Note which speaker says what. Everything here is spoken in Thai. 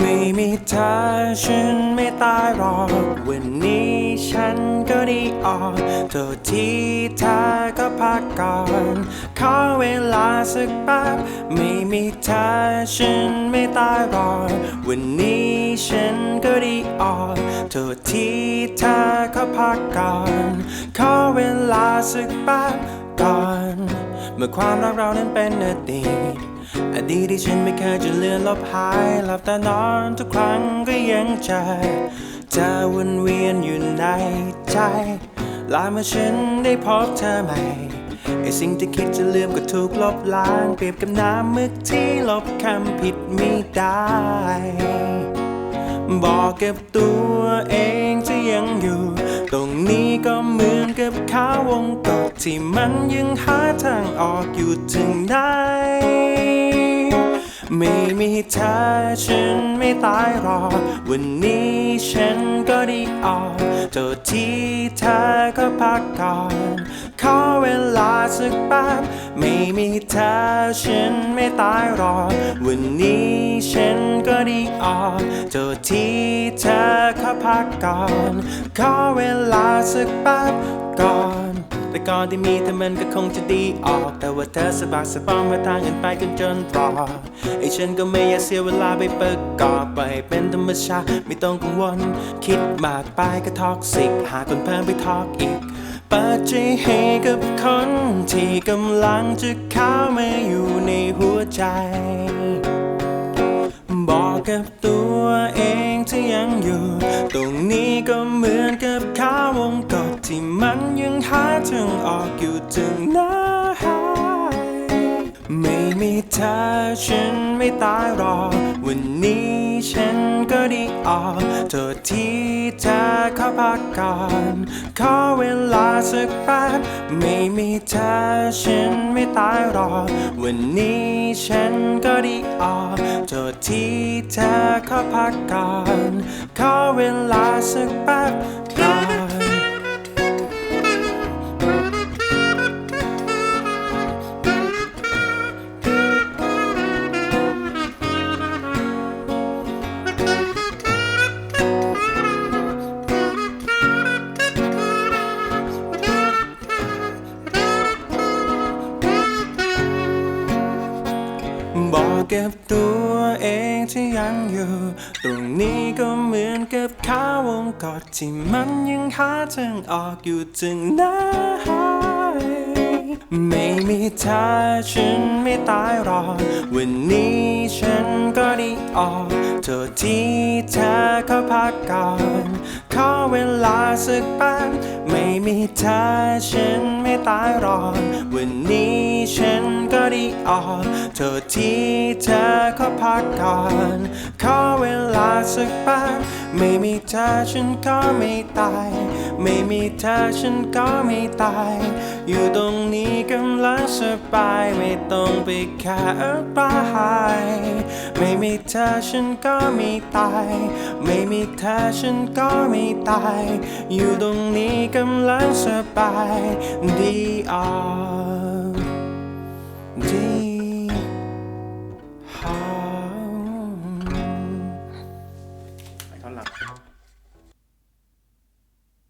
Speaker 1: ม่มีเธอฉันไม่ตายหรอกวันนี้ฉันก็ได้ออกโทษที่เธอก็พักก่อน ขอเวลาสักแป๊บไม่มีเธอฉันไม่ตายหรอกวันนี้ฉันก็ได้ออกโทษที่เธอก็พักก่อน ขอเวลาสักแป๊บก่อน เมื่อความรักเรานั้นเป็นอดีต อดีตที่ฉันไม่เคยจะเลือนลบหายหลับตานอนทุกครั้งก็ยังเจอเจะวนเวียนอยู่ในใจลาเมื่อฉันได้พบเธอใหม่ไอสิ่งที่คิดจะลืมก็ถูกลบล้าง เปรียบกับน้ำมึกที่ลบคำผิดไม่ได้ บอกกับตัวเองจะยังอยู่ ตรงนี้ก็เหมือนกับขาวงกตที่มันยังหาทางออกอยู่ถึงไหน ไม่มีเธอฉันไม่ตายหรอกวันนี้ฉันก็ได้ออกโทษที่เธอก็พักก่อนขอเวลาสักแป๊บไม่มีเธอฉันไม่ตายหรอกวันนี้ฉันก็ได้ออกโทษที่เธอก็พักก่อนขอเวลาสักแป๊บก่อน แต่ก่อนที่มีเธอมันก็คงจะดีออก แต่ว่าเธอสะบักสะบอมมาทางกันไปกันจนรอไอ้ฉันก็ไม่อยากเสียเวลาไปประกอบไปเป็นธรรมชาติไม่ต้องกังวล คิดมากไปก็ท็อกซิก หาคนเพิ่มไปท็อกอีกปิดใจให้กับคนที่กำลังจะเข้ามาอยู่ในหัวใจ บอกกับตัวเองที่ยังอยู่ ตรงนี้ก็เหมือนกับขาวงกต ที่มันยังหาทางออกอยู่ถึงไหนไม่มีเธอฉันไม่ตายรอ วันนี้ฉันก็ได้ออกโทษที่เธอขอพักก่อนขอเวลาสักแป๊บไม่มีเธอฉันไม่ตายรอ วันนี้ฉันก็ได้ออกโทษที่เธอขอพักก่อนขอเวลาสักแป๊บ ก่อนบอกกับตัวเองที่ยังอยู่ ตรงนี้ก็เหมือนกับขาวงกตที่มันยังหาทางออกอยู่ถึงไหนไม่มีเธอฉันไม่ตายหรอกวันนี้ฉันก็ได้ออกโทษที่เธอก็พักก่อนขอ เวลาสักแป๊บไม่มีเธอฉันไม่ตายรอกวันนี้ฉันก็ได้ออกโทษที่เธอก็พักก่อนขอเวลาสักแป๊บไม่มีเธอฉันก็ไม่ตาย ไม่มีเธอฉันก็ไม่ตาย อยู่ตรงนี้กำลังสบายไม่ต้องไปแค่อะไรไม่มีเธอฉันก็ไม่ตาย ไม่มีเธอฉันก็ไม่ตายอยู่ตรงนี้กำลังสบายดีออกดี